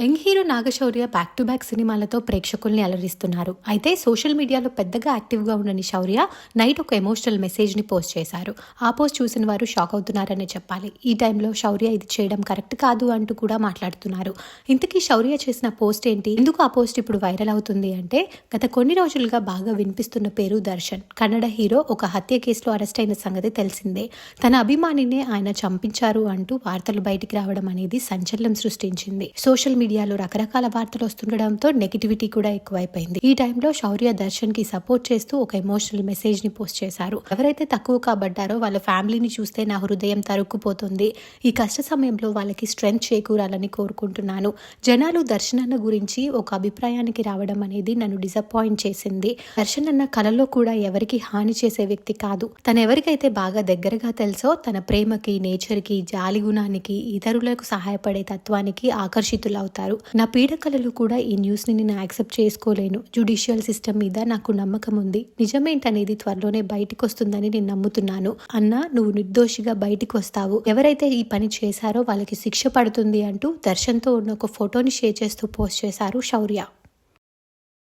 Young hero Nagashaurya back to back సినిమాలతో ప్రేక్షకుల్ని అలరిస్తున్నారు. అయితే సోషల్ మీడియాలో పెద్దగా యాక్టివ్గా ఉండని శౌర్య నైట్ ఒక ఎమోషనల్ మెసేజ్ని పోస్ట్ చేశారు. ఆ పోస్ట్ చూసిన వారు షాక్ అవుతున్నారనే చెప్పాలి. ఈ టైంలో శౌర్య ఇది చేయడం కరెక్ట్ కాదు అంటూ కూడా మాట్లాడుతున్నారు. ఇంతకీ శౌర్య చేసిన పోస్ట్ ఏంటి? ఎందుకు ఆ పోస్ట్ ఇప్పుడు వైరల్ అవుతుంది అంటే గత కొన్ని రోజులుగా బాగా వినిపిస్తున్న పేరు దర్శన్. కన్నడ హీరో ఒక హత్య కేసులో అరెస్ట్ అయిన సంగతి తెలిసిందే. తన అభిమానినే ఆయన చంపించారు అంటూ వార్తలు బయటికి రావడం అనేది సంచలనం సృష్టించింది. సోషల్ మీడియా మీడియాలో రకరకాల వార్తలు వస్తుండడంతో నెగిటివిటీ కూడా ఎక్కువైపోయింది. ఈ టైంలో శౌర్య దర్శన్కి సపోర్ట్ చేస్తూ ఒక ఎమోషనల్ మెసేజ్ని పోస్ట్ చేశారు. ఎవరైతే తక్కువ కాబడ్డారో వాళ్ళ ఫ్యామిలీని చూస్తే నా హృదయం తరుక్కుపోతుంది. ఈ కష్ట సమయంలో వాళ్ళకి స్ట్రెంగ్త్ చేకూరాలని కోరుకుంటున్నాను. జనాలు దర్శన్ అన్న గురించి ఒక అభిప్రాయానికి రావడం అనేది నన్ను డిసప్పాయింట్ చేసింది. దర్శన్ అన్న కలలో కూడా ఎవరికి హాని చేసే వ్యక్తి కాదు. తను ఎవరికైతే బాగా దగ్గరగా తెలుసో తన ప్రేమకి నేచర్కి జాలి గుణానికి ఇతరులకు సహాయపడే తత్వానికి ఆకర్షితులవుతారు నా పీడకలలో కూడా ఈ న్యూస్ని నేను యాక్సెప్ట్ చేసుకోలేను. జుడిషియల్ సిస్టమ్ మీద నాకు నమ్మకం ఉంది. నిజమేంటనేది త్వరలోనే బయటికి వస్తుందని నేను నమ్ముతున్నాను. అన్న నువ్వు నిర్దోషిగా బయటికి వస్తావు ఎవరైతే ఈ పని చేశారో వాళ్ళకి శిక్ష పడుతుంది అంటూ దర్శన్తో ఉన్న ఒక ఫోటోని షేర్ చేస్తూ పోస్ట్ చేశారు శౌర్య.